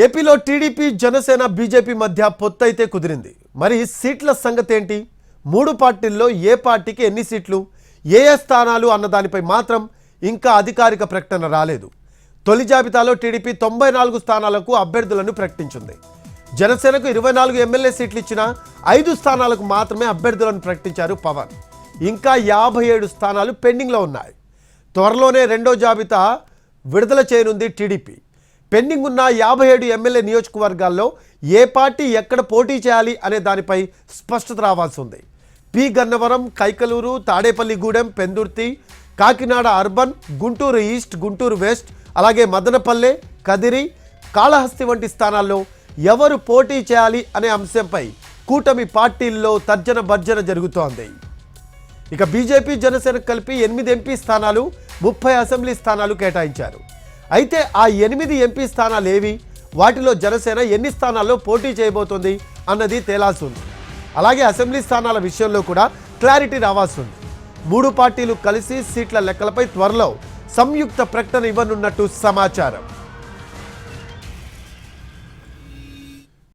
ఏపీలో TDP Janasena BJP మధ్య పొత్తైతే కుదిరింది. మరి సీట్ల సంగతి ఏంటి మూడు పార్టీల్లో ఏ పార్టీకి ఎన్ని సీట్లు? ఏ ఏ స్థానాలు అన్న దానిపై మాత్రం ఇంకా అధికారిక ప్రకటన రాలేదు. తొలి జాబితాలో టీడీపీ తొంభై నాలుగు స్థానాలకు అభ్యర్థులను ప్రకటించింది. జనసేనకు ఇరవై నాలుగు ఎమ్మెల్యే సీట్లు ఇచ్చిన ఐదు స్థానాలకు మాత్రమే అభ్యర్థులను ప్రకటించారు పవన్. ఇంకా యాభై ఏడు స్థానాలు పెండింగ్లో ఉన్నాయి. త్వరలోనే రెండో జాబితా విడుదల చేయనుంది టీడీపీ. పెండింగ్ ఉన్న యాభై ఏడు ఎమ్మెల్యే నియోజకవర్గాల్లో ఏ పార్టీ ఎక్కడ పోటీ చేయాలి అనే దానిపై స్పష్టత రావాల్సి ఉంది. P. Gannavaram Kaikaluru Tadepalligudem Pendurthi Kakinada urban Guntur east Guntur west అలాగే మదనపల్లె కదిరి కాళహస్తి వంటి స్థానాల్లో ఎవరు పోటీ చేయాలి అనే అంశంపై కూటమి పార్టీల్లో తర్జన భర్జన జరుగుతోంది. ఇక బీజేపీ జనసేన కలిపి ఎనిమిది ఎంపీ స్థానాలు ముప్పై అసెంబ్లీ స్థానాలు కేటాయించారు. అయితే ఆ ఎనిమిది ఎంపీ స్థానాలు ఏవి? వాటిలో జనసేన ఎన్ని స్థానాల్లో పోటీ చేయబోతుంది అన్నది తేలాల్సి ఉంది అలాగే అసెంబ్లీ స్థానాల విషయంలో కూడా క్లారిటీ రావాల్సి ఉంది మూడు పార్టీలు కలిసి సీట్ల లెక్కలపై త్వరలో సంయుక్త ప్రకటన ఇవ్వనున్నట్టు సమాచారం.